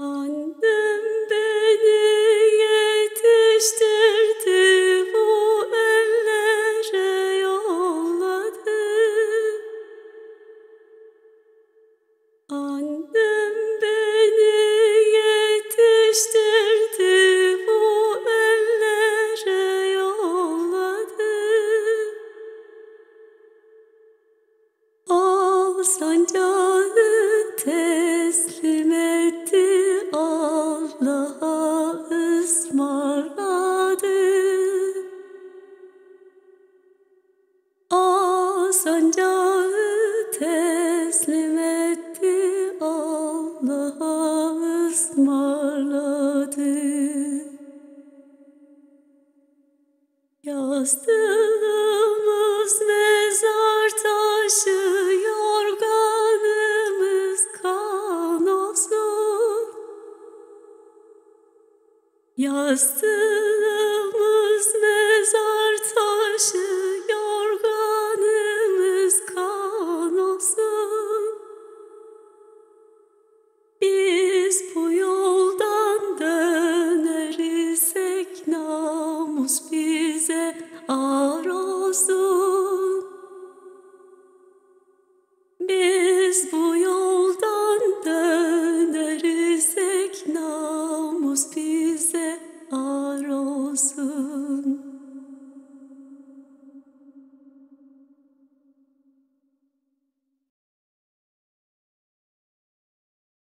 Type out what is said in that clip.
Annem beni yetiştirdi, bu ellere yolladı. Annem beni yetiştirdi, bu ellere yolladı. Al sancağı sancağı teslim etti, Allah'a ısmarladı. Yastığımız mezar taşı, yorganımız kan olsun. Yastığımız bize ağır olsun. Biz bu yoldan dönersek namus bize ağır olsun.